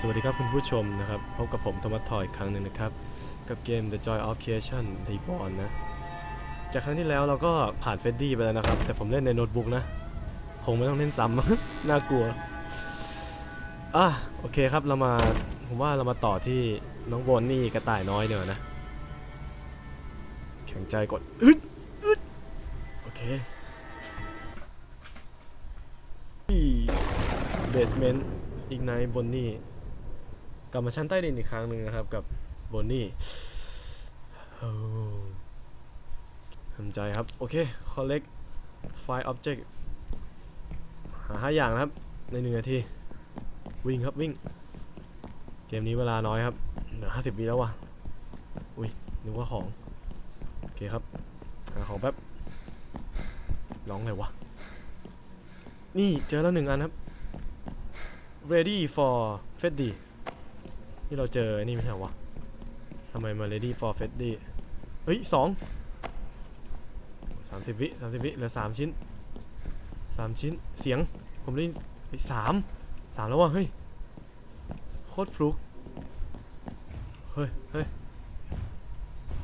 สวัสดีครับคุณผู้ชมนะครับ พบกับผมโทมัสทอยอีกครั้งหนึ่งนะครับ กับเกม The Joy of Creation r e b o r n นะ จากครั้งที่แล้วเราก็ผ่านเฟดดี้ไปแล้วนะครับ แต่ผมเล่นในโน้ตบุ๊กนะ คงไม่ต้องเล่นซ้ำ น่ากลัว อะ โอเคครับเรามา ผมว่าเรามาต่อที่น้องโบนนี่กระต่ายน้อยเดี๋ยนะ แข็งใจกดอึดอึดโอเคเบสเมนต์อีกไนบนนี่ กลับมาชั้นใต้ดินอีกครั้งหนึ่งนะครับ กับบนนี่ทำใจครับ โอเค collect file object หาห้าอย่างนะครับ ในหนึ่งนาที วิ่งครับวิ่ง เกมนี้เวลาน้อยครับเหลือห้าสิบวิแล้วว่ะอุ้ยนึกว่าของ โอเคครับ หาของแป๊บ ร้องเลยวะ นี่เจอแล้วหนึ่งอันครับ ready for f e d d y ที่เราเจอไอ้นี่ไม่ใช่เหรอวะทำไมมา ready for Freddy เฮ้ยสองสามสิบวิสามสิบวิเหลือสามชิ้นสามชิ้น เสียง ผมได้สามสามแล้ววะเฮ้ย โคตรฟลุก เฮ้ย เฮ้ย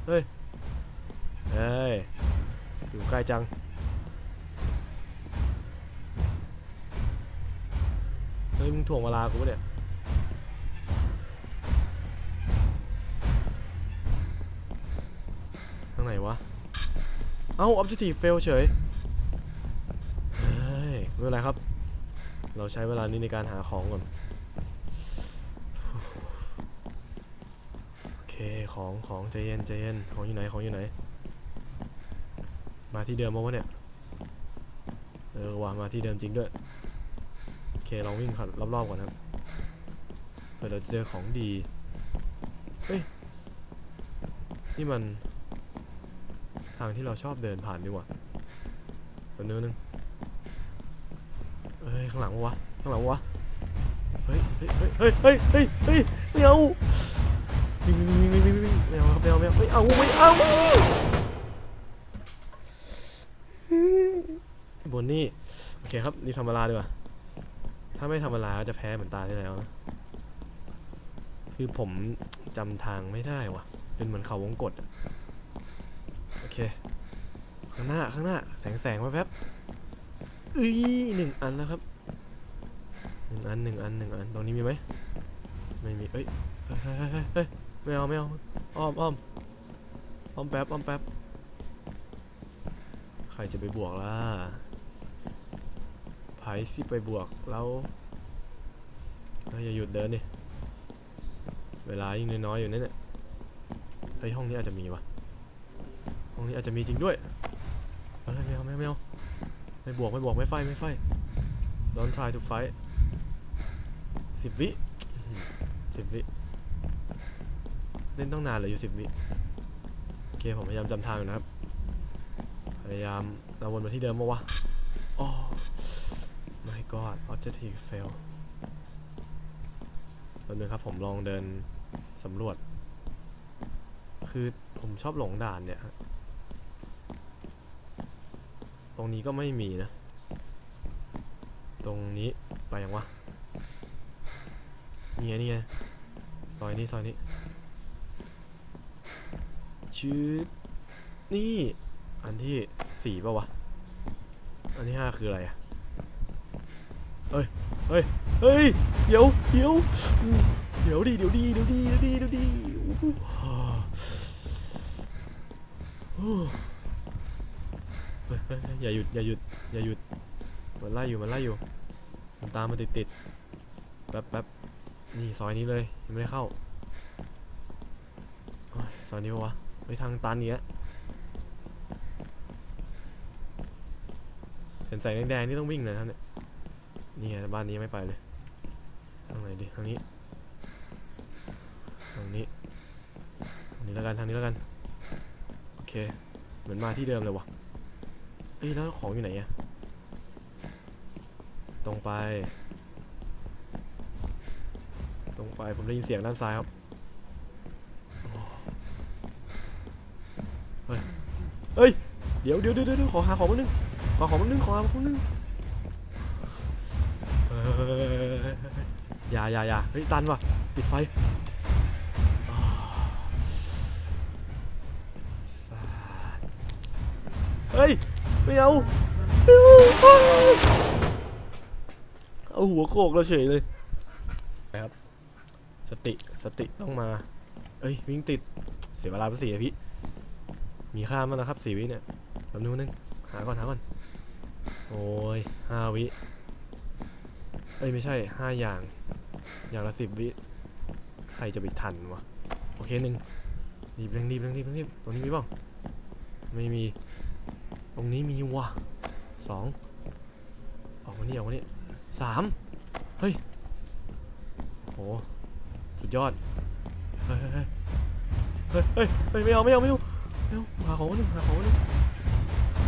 เฮ้ย เฮ้ย อยู่ใกล้จังเฮ้ยมึงถ่วงเวลากูปะเนี่ย เอ้า objective fail เฉยไม่เป็นไรครับ เราใช้เวลานี้ในการหาของก่อน โอเค ของของใจเย็นใจเย็นของอยู่ไหนของอยู่ไหน มาที่เดิมมาวะเนี่ย เออว่ะมาที่เดิมจริงด้วย โอเคลองวิ่งขัดรอบๆก่อนครับเผื่อเราจะเจอของดี เฮ้ย นี่มัน ทางที่เราชอบเดินผ่านดีกว่าตัวเนื้อนึงเฮ้ยข้างหลังวะข้างหลังวะเฮ้ยเฮ้ยเฮ้ยเฮ้ยเฮ้ยเฮ้ยเฮ้ยไม่เอาวิ่งวิ่งวิ่งวิ่งวิ่งวิ่งไม่เอาครับไม่เอาไม่เอาไม่เอาไม่เอาบนนี่โอเคครับนี่ทำเวลาดีกว่าถ้าไม่ทำเวลาก็จะแพ้เหมือนตาที่แล้วนะคือผมจำทางไม่ได้ว่ะเป็นเหมือนเขาวงกตอะ เค ข้างหน้า ข้างหน้า แสงแสงมาแป๊บเอ้ยหนึ่งอันแล้วครับหนึ่งอันหนึ่งอันหนึ่งอัน ตรงนี้มีไหม ไม่มี เอ้ยเฮ้ยเฮ้ยเฮ้ยไม่เอาไม่เอา อ้อมอ้อมอ้อมแป๊บอ้อมแป๊บ ใครจะไปบวกล่ะไผสิไปบวกแล้วอย่าหยุดเดินดิ เวลายิ่งน้อยๆอยู่นั่นเนี่ยเฮ้ยห้องนี้อาจจะมีวะ ห้องนี้อาจจะมีจริงด้วยเฮ้ยไม่เอาไม่เอาไม่เอาไม่บวกไม่บวกไม่ไฟไม่ไฟ don't try to fight สิบวิสิบวิ เล่นต้องนานเลยอยู่สิบวิโอเคผมพยายามจำทางอยู่นะครับ พยายามเราวนมาที่เดิมมาวะอ๋อ my god objective fail แป๊บนึงครับผมลองเดินสำรวจ คือผมชอบหลงด่านเนี่ยฮะต รงนี้ก็ไม่มีนะ ตรงนี้ไปยังวะนี่ไงนี่ไงซอยนี้ซอยนี้ชืดนี่ อันที่สี่ป่าวะ อันที่ห้าคืออะไรอะเฮ้ย เฮ้ย เฮ้ย เดี๋ยว เดี๋ยว เดี๋ยวดิเดี๋ยวดีเดี๋ยวดีเดี๋ยวดีเดี๋ยวดีอู้ฮ่าฮู้ เฮ้ยเฮ้ยเฮ้ยอย่าหยุดอย่าหยุดอย่าหยุดมันไล่อยู่มันไล่อยู่มันตามมาติดติดๆแป๊บแป๊บนี่ซอยนี้เลยยังไม่ได้เข้าโอ้ยซอยนี้ปะวะไปทางตันเนี้ยเห็นแสงแดงๆนี่ต้องวิ่งเลยท่านเนี่ยนี่ไงบ้านนี้ไม่ไปเลยทางไหนดีทางนี้ทางนี้ทางนี้แล้วกันทางนี้แล้วกันโอเคเหมือนมาที่เดิมเลยวะ อ้ยแล้วของอยู่ไหนอะตรงไป ตรงไปผมได้ยินเสียงด้านซ้ายครับเฮ้ยเฮ้ยเดี๋ยวเดี๋ยวเดี๋ยวเดี๋ยวขอหาของมานึงขอของมานึงขอของมานึงอย่าอย่าอย่าเฮ้ยตันว่ะปิดไฟเฮ้ย ไม่เอาไม่เอาอ้าวเอาหัวโขกเราเฉยเลยนะครับ สติสติต้องมา เอ้ยวิ่งติดเสียเวลาไปสี่พี่ มีค่ามากนะครับสี่วิเนี่ยแป๊บนึงนึงหาก่อนหาก่อน โอ้ยห้าวิ เอ้ยไม่ใช่ห้าอย่าง อย่างละสิบวิ ใครจะไปทันวะ โอเคหนึ่งรีบเร่งรีบเร่งรีบเร่งรีบตรงนี้มีเปล่าไม่มี ตรงนี้มีวะสองออกมานี่ออกมานี่สามเฮ้ยโหสุดยอด เฮ้ยเฮ้ยเฮ้ยเฮ้ยไม่เอาไม่เอาไม่เอาไม่เอาหาของหนึ่งหาของหนึ่ง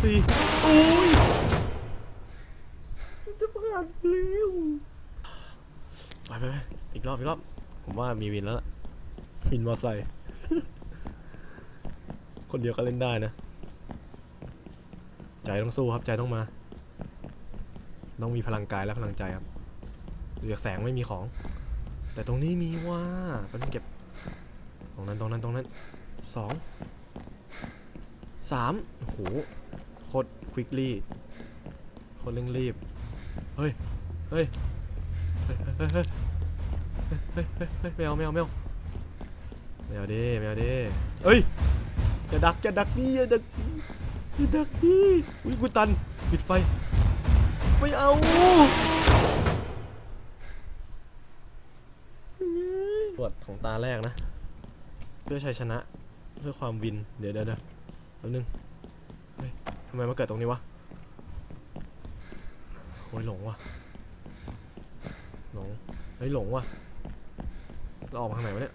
สี่อุ้ยจะผ่านเร็วไปไปไปอีกรอบอีกรอบผมว่ามีวินแล้ววินมอไซค์คนเดียวก็เล่นได้นะ ใจต้องสู้ครับใจต้องมา ต้องมีพลังกายและพลังใจครับดูจากแสงไม่มีของ แต่ตรงนี้มีว่าเป็นเก็บ ตรงนั้นตรงนั้นตรงนั้นสองสามโอ้โหโคตรควิกลี่โคตรเร่งรีบ เฮ้ย เฮ้ย เฮ้ย เฮ้ย เฮ้ย เฮ้ยเฮ้ยเฮ้ยไม่เอาไม่เอาไม่เอาไม่เดิไม่เดิเอ้ยอย่าดักอย่าดักดิอย่าดัก อย่าดักดิอุ้ยกูตันปิดไฟ ไม่เอาตรวจของตาแรกนะ เพื่อชัยชนะ เพื่อความวิน เดี๋ยวเดี๋ยวเดี๋ยวแป๊บนึง เฮ้ยทำไมมาเกิดตรงนี้วะโอ้ยหลงว่ะ หลง เฮ้ยหลงว่ะ เราออกมาทางไหนวะเนี่ย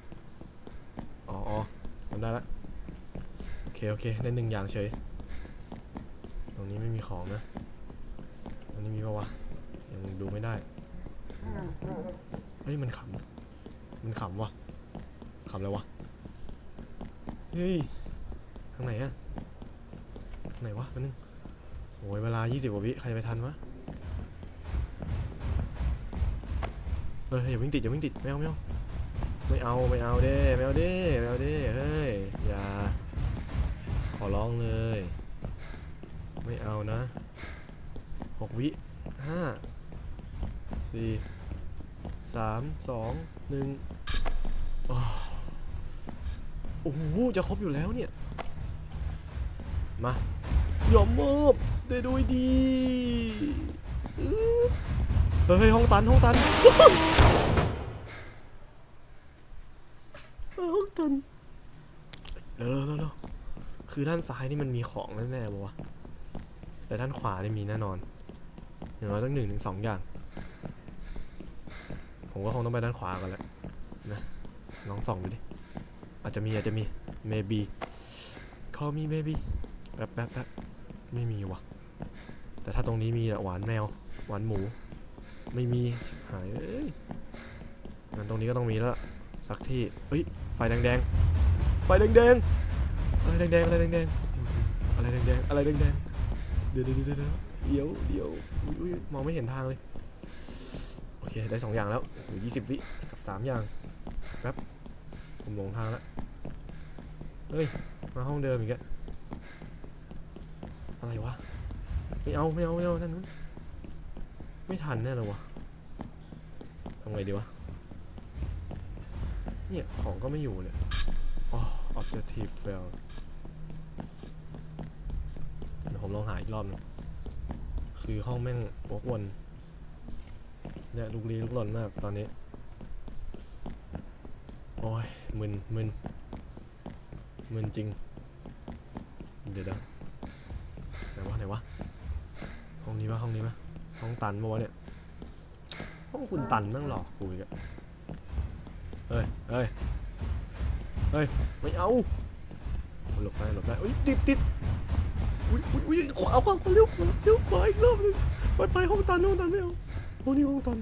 อ๋ออ๋อจำได้ละโอเค โอเค ได้หนึ่งอย่างเฉย รงนี้ไม่มีของนะตรงนี้มีปะวะยังดูไม่ได้เฮ้ยมันขำมันขำวะขำอะไรวะเฮ้ยทางไหนอะทางไหนวะแป๊บนึงโอ้ยเวลา 20กว่าวิใครจะไปทันวะเฮ้ยอย่าวิ่งติดอย่าวิ่งติดไม่เอาไม่เอาไม่เอาไม่เอาเด้ไม่เอาเด้ไม่เอาเด้เฮ้ยอย่าขอร้องเลย ไม่เอานะหกวิห้าสี่สามสองหนึ่งโอ้โหจะครบอยู่แล้วเนี่ย มายอมมอบได้ด้วยดี เฮ้ยห้องตันห้องตันห้องตันเร็วเร็วเร็วคือด้านซ้ายนี่มันมีของแน่ๆปะวะ แต่ด้านขวานี่มีแน่นอนอย่างน้อยต้องหนึ่งถึงสองอย่าง ผมก็คงต้องไปด้านขวากันแหละนะลองส่องดูดิอาจจะมีอาจจะมี maybe call me maybe แป๊บแป๊บแป๊บไม่มีว่ะ แต่ถ้าตรงนี้มีอะหวานแมว หวานหมู ไม่มีหายเอ้ยงั้นตรงนี้ก็ต้องมีแล้วสักที่เฮ้ยไฟแดงๆไฟแดงๆอะไรแดงๆอะไรแดงๆอะไรแดงๆอะไรแดงๆ เดี๋ยวเดี๋ยวเดี๋ยวเดี๋ยวเดี๋ยวเดี๋ยวอุ๊ยมองไม่เห็นทางเลย โอเค ได้สองอย่างแล้วอยู่ยี่สิบวิกับสามอย่างแป๊บผมหลงทางแล้วเฮ้ย มาห้องเดิมอีกแล้วอะไรวะ ไม่เอา ไม่เอา ไม่เอาท่านนู้นไม่ทันแน่เลยวะทำไงดีวะ เนี่ย ของก็ไม่อยู่เลยอ๋อ objective fail ลองหาอีกรอบหนึงคือห้องแม่งวกวนเนี่ยลุกลี้ลุกลนมากตอนนี้ โอ้ยมึนมึนมึนจริง เดี๋ยวเดี๋ยวไหนวะไหนวะห้องนี้ปะห้องนี้ปะห้องตันปะวะเนี่ยห้องคุณตันแม่งหลอกกูอีกอะเฮ้ยเฮ้ยเฮ้ยไม่เอาหลบได้หลบได้เอ้ยติดติด อุ้ยอุ้ยอุ้ยขวาขวาขวาเลี้ยวขวาเลี้ยวขวาอีกรอบนึงไปไปห้องตันห้องตันไม่เอาโอ้นี่ห้องตัน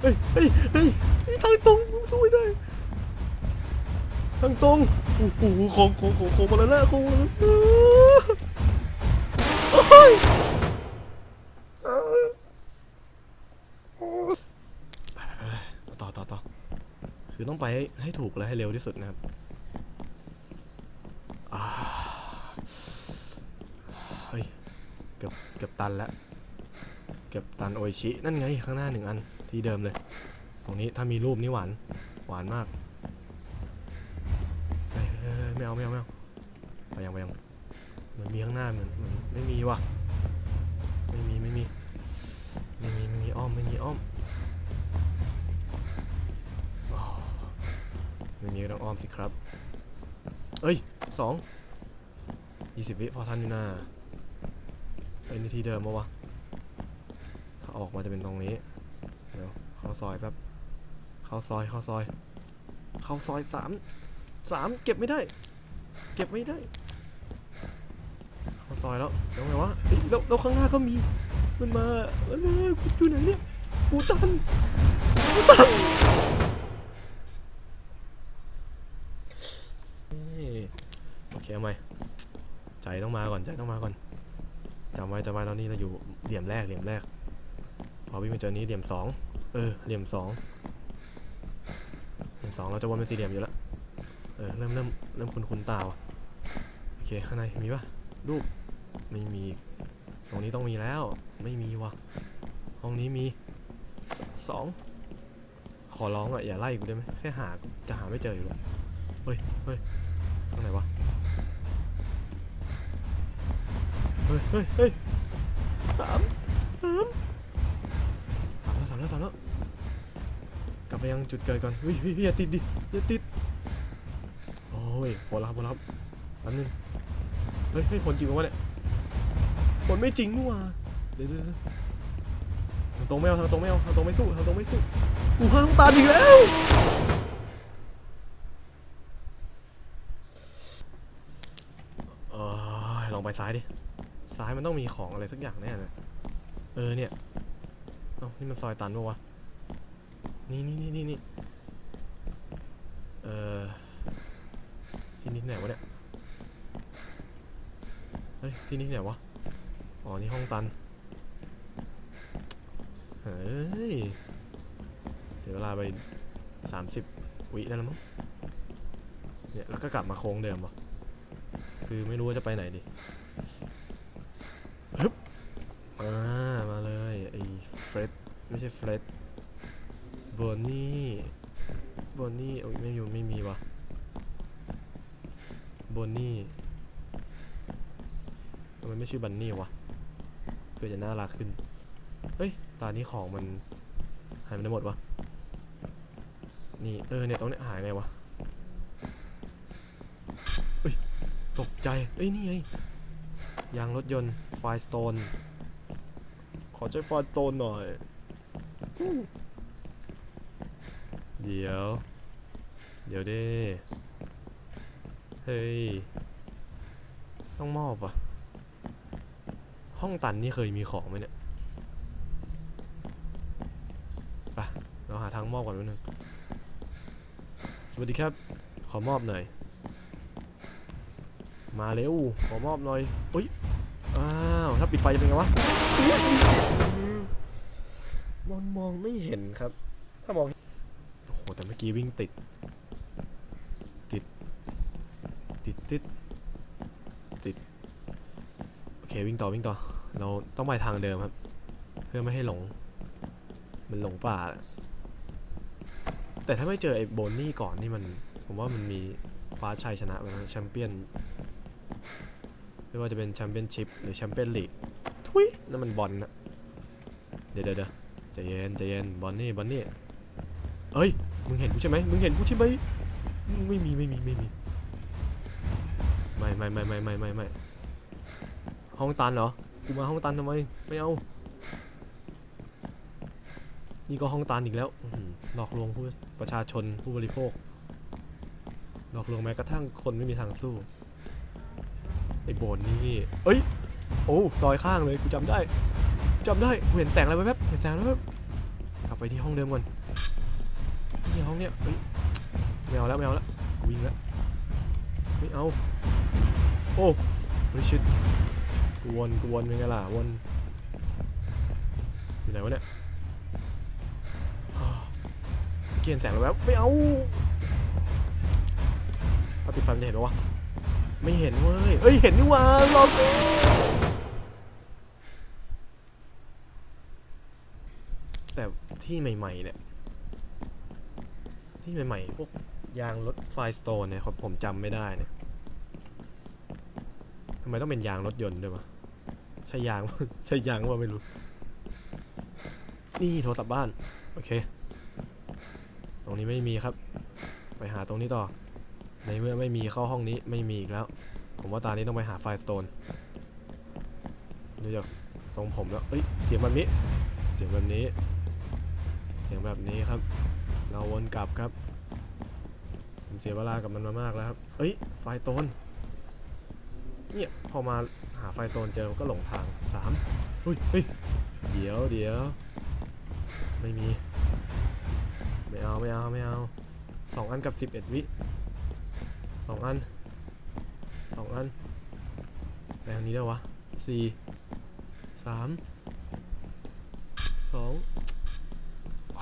เฮ้ยเฮ้ยเฮ้ยเฮ้ยทางตรงสู้ไม่ได้ทางตรงโอ้โหของของของของมาแล้วนะของมาแล้วโอ้ยต่อต่อต่อคือต้องไปให้ให้ถูกและให้เร็วที่สุดนะครับอ่าเฮ้ยเกือบเกือบ ตันแล้ว เกือบตันโอชิ นั่นไงข้างหน้าหนึ่งอันที่เดิมเลย ตรงนี้ถ้ามีรูปนี่หวาน หวานมากไม่เอาไม่เอาไม่เอาไปยังไปยังเหมือนมีข้างหน้าเหมือนไม่มีว่ะ ไม่มีไม่มีไม่มีไม่มีอ้อมไม่มีอ้อมไม่มีต้องอ้อมสิครับ เอ้ยสองยี่สิบวิพอทันอยู่นะ ไอ้นี่ที่เดิมปะวะ ถ้าออกมาจะเป็นตรงนี้ เดี๋ยวเข้าซอยแป๊บ เข้าซอย เข้าซอย เข้าซอยสาม สามเก็บไม่ได้ เก็บไม่ได้ เข้าซอยแล้วแล้วไงวะเฮ้ยแล้วแล้วข้างหน้าก็มี มันมา มันมากูอยู่ไหนเนี่ยกูตันกูตันโอเคเอาไหมใจต้องมาก่อน ใจต้องมาก่อน จำไว้จำไว้ตอนนี้เราอยู่เหลี่ยมแรกเหลี่ยมแรก พอวิ่งมาเจอนี้เหลี่ยมสองเออเหลี่ยมสองเหลี่ยมสองเราจะวนเป็นสี่เหลี่ยมอยู่แล้วเออเริ่มเริ่มเริ่มคุ้นคุ้นตาวะโอเคข้างในมีปะรูปไม่มีตรงนี้ต้องมีแล้วไม่มีวะห้องนี้มีสสองขอร้องอะอย่าไล่กูได้ไหมแค่หาจะหาไม่เจออยู่แล้วเฮ้ยเฮ้ยข้างไหนวะ เฮ้ยเฮ้ยเฮ้ยสามสามสามแล้วสามแล้วสามแล้วกลับไปยังจุดเกิดก่อนเฮ้ยเฮ้ยอย่าติดดิอย่าติดโอ้ยผลลัพธ์ผลลัพธ์แป๊บนึงเฮ้ยเฮ้ยผลจริงวะเนี่ยผลไม่จริงนี่หว่าเดี๋ยวเดี๋ยวทางตรงไม่เอาทางตรงไม่เอาทางตรงไม่สู้ทางตรงไม่สู้กูห้ามตามอีกแล้วเออลองไปซ้ายดิ ซ้ายมันต้องมีของอะไรสักอย่างแน่เลยเออเนี่ย เอ้านี่มันซอยตันปะวะ นี่นี่นี่นี่นี่เออที่นี่ที่ไหนวะเนี่ย เฮ้ยที่นี่ที่ไหนวะ อ๋อ นี่ห้องตัน เฮ้ย เสียเวลาไปสามสิบวิได้แล้วมั้ง เนี่ย แล้วก็กลับมาโค้งเดิมวะคือไม่รู้ว่าจะไปไหนดิ อ่ามาเลยไอ้เฟรดไม่ใช่เฟรดบอนนี่บอนนี่โอ้ยไม่อยู่ไม่มีวะบอนนี่ทำไมไม่ชื่อบันนี่วะเพื่อจะน่ารักขึ้น เฮ้ยตานี้ของมันหายไปหมดวะ นี่ เออเนี่ยตรงเนี้ยหายไงวะเฮ้ย ตกใจเอ้ย นี่ไงยางรถยนต์ไฟสโตน ขอใช้ไฟสโตนหน่อย เดี๋ยว เดี๋ยวด้เฮ้ย ต้องมอบว่ะ ห้องตันนี่เคยมีของไหมเนี่ยไปเราหาทางมอบก่อนนิดนึงสวัสดีครับ ขอมอบหน่อย มาเร็ว ขอมอบหน่อยอุ้ยาวถ้าปิดไฟจะเป็นไงวะมองมองไม่เห็นครับ ถ้ามองโอ้โหแต่เมื่อกี้วิ่งติด ติด ติดติดติดโอเควิ่งต่อวิ่งต่อ เราต้องไปทางเดิมครับ เพื่อไม่ให้หลง มันหลงป่า แต่ถ้าไม่เจอไอ้โบนนี่ก่อนนี่มัน ผมว่ามันมีคว้าชัยชนะไปแชมเปี้ยน ไม่ว่าจะเป็นแชมเปี้ยนชิพหรือแชมเปี้ยนลีกทุยนั่นมันบอลนะเดี๋ยวเดี๋ยวเดี๋ยวใจเย็นใจเย็นบอลนี่บอลนี่เอ้ยมึงเห็นกูใช่ไหมมึงเห็นกูใช่ไหมไม่มีไม่มีไม่มีไม่ไม่ไม่ไม่ไม่ไม่ไม่ห้องตันเหรอกูมาห้องตันทำไมไม่เอานี่ก็ห้องตันอีกแล้วหลอกลวงผู้ประชาชนผู้บริโภคหลอกลวงแม้กระทั่งคนไม่มีทางสู้ ไอ้โบนนี่เอ้ย โอ้ซอยข้างเลยกูจำได้จำได้กูเห็นแสงอะไรแว๊บเห็นแสงอะไรแว๊บกลับไปที่ห้องเดิมก่อนนี่ห้องเนี้ยเฮ้ยไม่เอาแล้วไม่เอาแล้วกูวิ่งแล้วไม่เอา โอ้เฮ้ยชิดกวนกวนเป็นไงล่ะวนอยู่ไหนวะเนี่ยฮ่าเห็นแสงแล้วแบบไม่เอาถ้าปิดไฟมันจะเห็นปะวะ ไม่เห็นเว้ย เอ้ย เห็นนี่ว่าลองดูแต่ที่ใหม่ ๆ เนี่ย ที่ใหม่ ๆ พวกยางรถไฟสโตนเนี่ยครับผมจำไม่ได้เนี่ยทำไมต้องเป็นยางรถยนต์ด้วยวะใช่ยาง ใช่ยางว่าไม่รู้ นี่โทรศัพท์บ้าน โอเค ตรงนี้ไม่มีครับ ไปหาตรงนี้ต่อ ในเมื่อไม่มีเข้าห้องนี้ไม่มีอีกแล้ว ผมว่าตานี้ต้องไปหาไฟสโตนดูจากทรงผมแล้วเอ้ยเสียงแบบนี้ เสียงแบบนี้ เสียงแบบนี้ครับ เราวนกลับครับผมเสียเวลากับมันมามากแล้วครับ เอ้ย ไฟโตน เนี่ยพอมาหาไฟโตนเจอก็หลงทางสามเฮ้ยเฮ้ยเดี๋ยวเดี๋ยวไม่มี ไม่เอาไม่เอาไม่เอาสองอันกับสิบเอ็ดวิ สองอันสองอันไปทางนี้ได้วะสี่สามสอง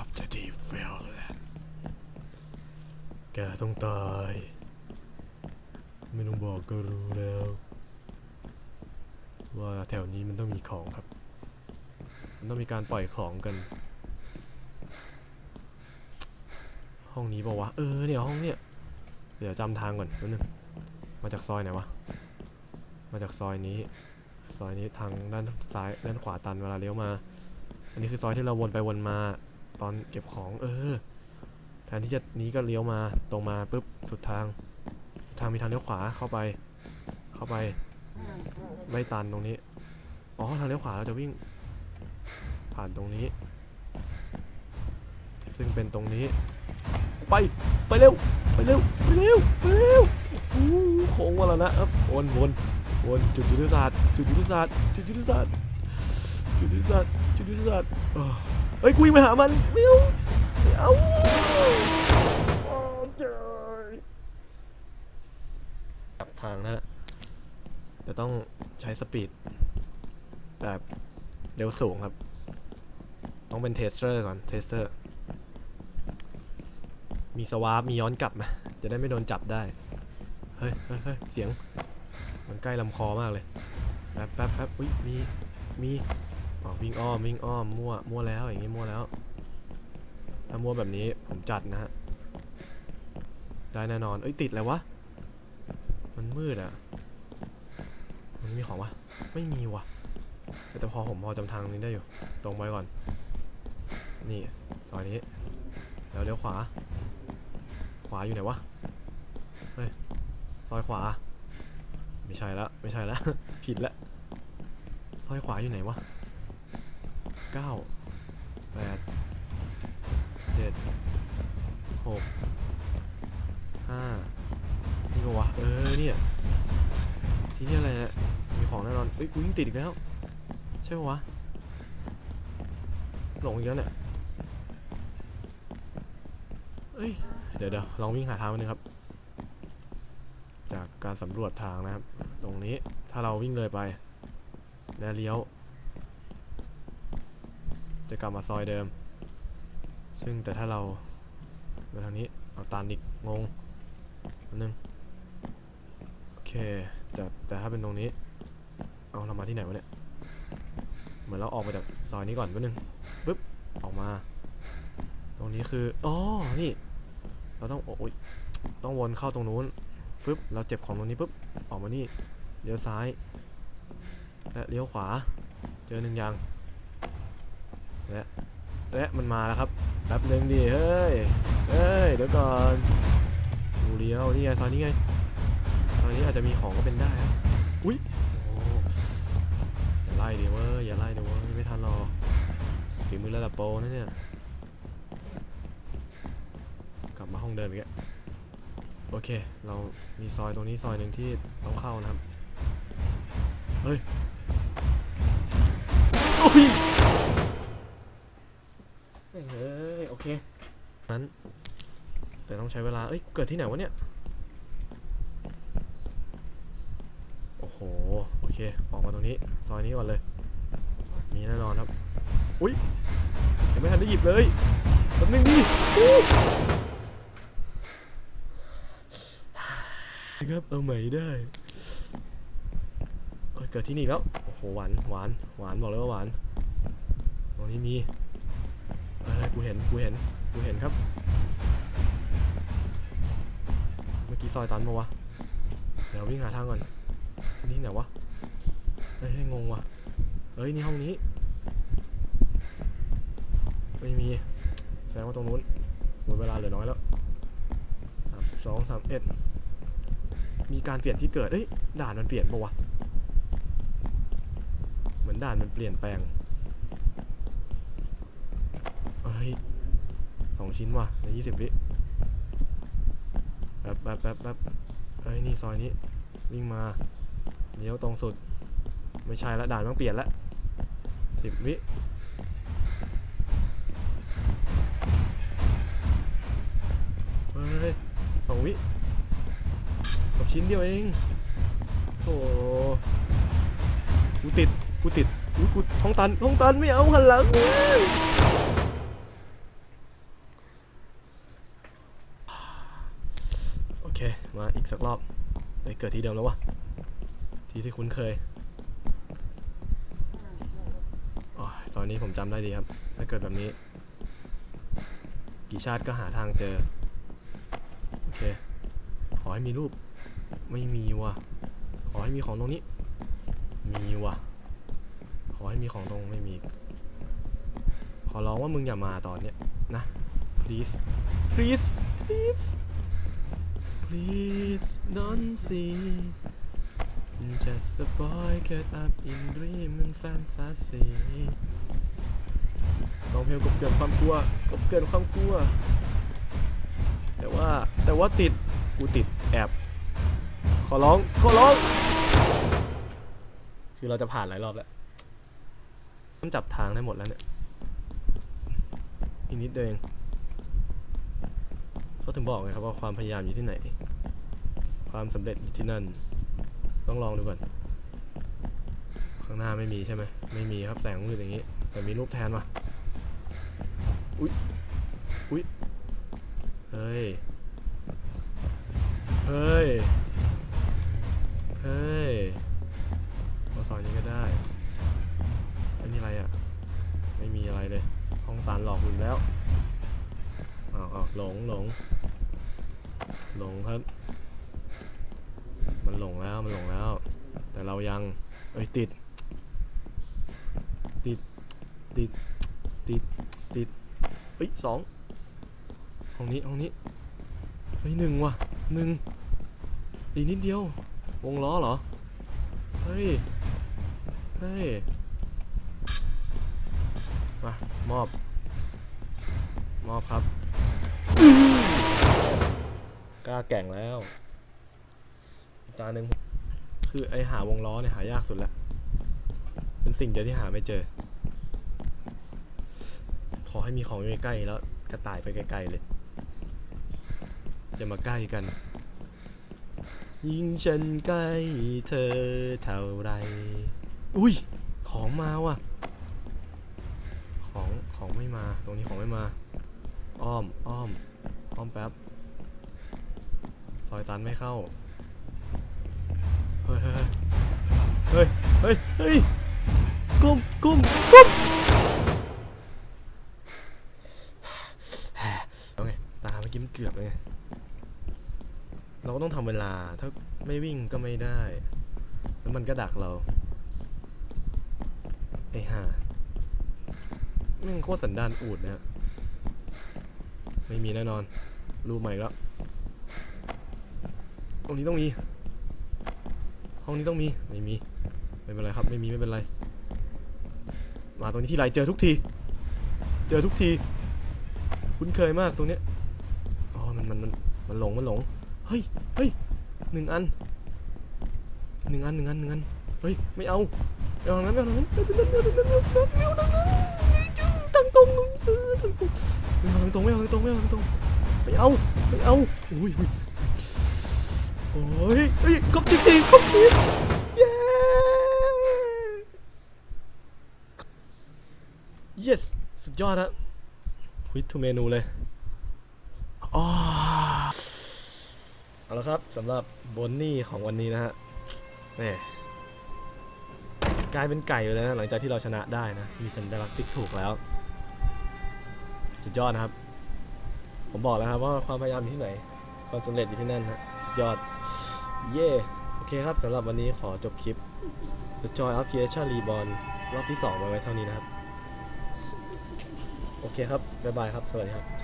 objective fail แล้วแกต้องตาย ไม่ต้องบอกก็รู้แล้ว ว่าแถวนี้มันต้องมีของครับ มันต้องมีการปล่อยของกัน ห้องนี้ปะวะเออเนี่ยห้องเนี่ย เดี๋ยวจำทางก่อนแป๊บนึงมาจากซอยไหนวะ มาจากซอยนี้ ซอยนี้ทางด้านซ้ายด้านขวาตันเวลาเลี้ยวมา อันนี้คือซอยที่เราวนไปวนมา ตอนเก็บของ เออ แทนที่จะนี้ก็เลี้ยวมา ตรงมาปุ๊บสุดทาง สุดทางมีทางเลี้ยวขวาเข้าไป เข้าไป ไม่ตันตรงนี้ อ๋อทางเลี้ยวขวาเราจะวิ่ง ผ่านตรงนี้ ซึ่งเป็นตรงนี้ ไปไปเร็วไปเร็วไปเร็วไปเร็วโอ้โหโค้งมาแล้วนะครับวนวนวนจุดยุทธศาสตร์จุดยุทธศาสตร์จุดยุทธศาสตร์จุดยุทธศาสตร์จุดยุทธศาสตร์เฮ้ยกูวิ่งไปหามันไม่เอาไม่เอาโอ้เจ้ยกลับทางนะฮะจะต้องใช้สปีดแบบเร็วสูงครับ ต้องเป็นเทสเตอร์ก่อนเทสเตอร์ มีสวาร์ปมีย้อนกลับไหมจะได้ไม่โดนจับได้ เฮ้ยเฮ้ยเฮ้ยเสียง มันใกล้ลำคอมากเลย แป๊บแป๊บแป๊บอุ้ยมี มีอ๋อวิ่งอ้อมวิ่งอ้อมมั่ว มั่วแล้วอย่างงี้มั่วแล้ว ถ้ามั่วแบบนี้ผมจัดนะฮะ ได้แน่นอน เอ้ยติดอะไรวะ มันมืดอะมันมีของวะ ไม่มีวะแต่พอผมพอจำทางนี้ได้อยู่ ตรงไปก่อน นี่ซอยนี้ แล้วเลี้ยวขวา ขวาอยู่ไหนวะ เฮ้ย ซอยขวา ไม่ใช่ละไม่ใช่ละ ผิดละ ซอยขวาอยู่ไหนวะเก้าแปดเจ็ดหกห้านี่ปะวะ เออเนี่ยที่นี่อะไรอะมีของแน่นอนเอ้ยกูยิ่งติดอีกแล้ว ใช่ปะวะ หลงอีกแล้วเนี่ยเอ้ย เดี๋ยวเดี๋ยวลองวิ่งหาทางไปนึงครับ จากการสำรวจทางนะครับ ตรงนี้ถ้าเราวิ่งเลยไป และเลี้ยว จะกลับมาซอยเดิม ซึ่งแต่ถ้าเราไปทางนี้เอาตันอีกงงนนึงโอเคแต่แต่ถ้าเป็นตรงนี้ เอาเรามาที่ไหนวะเนี่ยเหมือนเราออกมาจากซอยนี้ก่อนแป๊บนึงปึ๊บออกมา ตรงนี้คืออ๋อนี่ เราต้องโอ้ยต้องวนเข้าตรงนู้นฟึบเราเจ็บของตรงนี้ปุ๊บออกมานี่เลี้ยวซ้าย และเลี้ยวขวา เจอหนึ่งอย่างและและมันมาแล้วครับแป๊บหนึ่งดิเฮ้ยเฮ้ยเดี๋ยวก่อนดูเลี้ยวนี่ไงซอยนี้ไงซอยนี้อาจจะมีของก็เป็นได้ครับอุ้ยอย่าไล่เดิเว้ยอย่าไล่เดิเว้ยไม่ทันหรอกฝีมือระดับโปรนะเนี่ย กลับมาห้อง เดิมอีกแล้วโอเค เรามีซอยตรงนี้ซอยหนึ่งที่ต้องเข้านะครับ เฮ้ยโอ้ยเอ้ย โอเค นั้น แต่ต้องใช้เวลา เอ้ย เกิดที่ไหนวะเนี่ย โอ้โห โอเค ออกมาตรงนี้ ซอยนี้ก่อนเลย มีแน่นอนครับ อุ้ยยังไม่ทันได้หยิบเลยมันไม่ ครับ เอาใหม่ได้เเกิดที่นี่แล้ว โอ้โห หวาน หวาน หวาน บอกเลยว่าหวาน ตรงนี้มีเอ้ยกูเห็น กูเห็น กูเห็นครับ เมื่อกี้ซอยตันปะวะ เดี๋ยววิ่งหาทางก่อน นี่ไหนวะ เฮ้ยงงวะเฮ้ย นี่ห้องนี้ ไม่มี แสดงว่าตรงนู้น หมดเวลาเหลือน้อยแล้วสามสิบสองสามเอ็ด มีการเปลี่ยนที่เกิด เอ้ย ด่านมันเปลี่ยนปะวะ เหมือนด่านมันเปลี่ยนแปลงเฮ้ยสองชิ้นว่ะ ในยี่สิบวิแป๊บแป๊บแป๊บแป๊บเฮ้ย นี่ซอยนี้ วิ่งมา เลี้ยวตรงสุด ไม่ใช่ละด่านต้องเปลี่ยนละสิบวิ ชิ้นเดียวเองโอ้กูติดกูติดอุ๊ยกูท้องตันท้องตันไม่เอาหันหลังโอเค มาอีกสักรอบไปเกิดที่เดิมแล้ววะที่ที่คุ้นเคยอ๋อซอยนี้ผมจำได้ดีครับ ถ้าเกิดแบบนี้ กี่ชาติก็หาทางเจอ โอเค ขอให้มีรูป ไม่มีว่ะ ขอให้มีของตรงนี้ มีว่ะ ขอให้มีของตรงไม่มี ขอร้องว่ามึงอย่ามาตอนเนี้ยนะ please please please please don't see just a boy caught up in dream and fantasy ร้องเพลงกบเกินความกลัวกบเกินความกลัว แต่ว่าแต่ว่าติด กูติดแอบ อร้อง ขอร้อง คือเราจะผ่านหลายรอบแล้วมันจับทางได้หมดแล้วเนี่ย อีกนิดเดียวเองเขาถึงบอกไงครับว่าความพยายามอยู่ที่ไหน ความสำเร็จอยู่ที่นั่น ต้องลองดูก่อน ข้างหน้าไม่มีใช่ไหม ไม่มีครับแสงมืดอย่างนี้ แต่มีรูปแทนว่ะอุ๊ยอุ๊ยเฮ้ย เฮ้ย เฮ้ยมาซอยนี้ก็ได้อันนี้อะไรอะ ไม่มีอะไรเลย ห้องตันหลอกคุณแล้วอ้าวอ้าวหลงหลงหลงครับ มันหลงแล้ว มันหลงแล้ว แต่เรายัง เอ้ยติด ติด ติด ติด ติดเฮ้ยสองห้องนี้ ห้องนี้ เฮ้ยหนึ่งว่ะหนึ่งอีกนิดเดียว วงล้อเหรอ เฮ้ย เฮ้ย มา มอบ มอบครับ กล้าแก่งแล้วกตาหนึ่งคือไอหาวงล้อเนี่ยหายากสุดล้วเป็นสิ่งเดียวที่หาไม่เจอ ขอให้มีของอยู่ใกล้แล้วกระต่ายไปไกลๆเลย อย่ามาใกล้กัน ยิ่งฉันใกล้เธอเท่าไร อุ้ย ของมาว่ะ ของ ของไม่มา ตรงนี้ของไม่มา อ้อม อ้อม อ้อมแป๊บ ซอยตันไม่เข้า เฮ้ย เฮ้ย เฮ้ย เฮ้ย ก้ม ก้ม ก้มแล้วไง ตาเมื่อกี้มันเกือบเลยไง เราก็ ต้องทำเวลา ถ้าไม่วิ่งก็ไม่ได้ แล้วมันก็ดักเรา ไอ้ห่าแม่งโคตรสันดานอูดนะฮะไม่มีแน่นอน รูปใหม่แล้ว ตรงนี้ต้องมี ห้องนี้ต้องมี ไม่มี ไม่เป็นไรครับ ไม่มีไม่เป็นไร มาตรงนี้ที่ไรเจอทุกที เจอทุกที คุ้นเคยมากตรงเนี้ย อ๋อ มันมันมันมันหลง มันหลง เฮ้ยเฮ้ยหนึ่งอันหนึ่งอันหนึ่งอันหนึ่งอันเฮ้ยไม่เอาไม่เอาทางนั้นไม่เอาทางนั้นไม่เอาทางนั้นทางตรงเออทางตรงไม่เอาทางตรงไม่เอาทางตรงไม่เอาทางตรงไม่เอาไม่เอาอุ้ยอุ้ยโอ้ยเฮ้ยครบจริงๆครบจริงเย้ yes สุดยอดฮะควิททุเมนูเลยอ๋อ เอาละครับสำหรับบนนี่ของวันนี้นะฮะแหมกลายเป็นไก่ไปเลยนะหลังจากที่เราชนะได้นะ มีสัญลักษณ์ติ๊กถูกแล้ว สุดยอดนะครับ ผมบอกแล้วครับว่าความพยายามอยู่ที่ไหน ความสำเร็จอยู่ที่นั่นฮะสุดยอด เย่โอเคครับสำหรับวันนี้ขอจบคลิป The Joy of Creation Reborn รอบที่2ไว้ไว้เท่านี้นะครับ โอเคครับ บ๊ายบายครับ สวัสดีครับ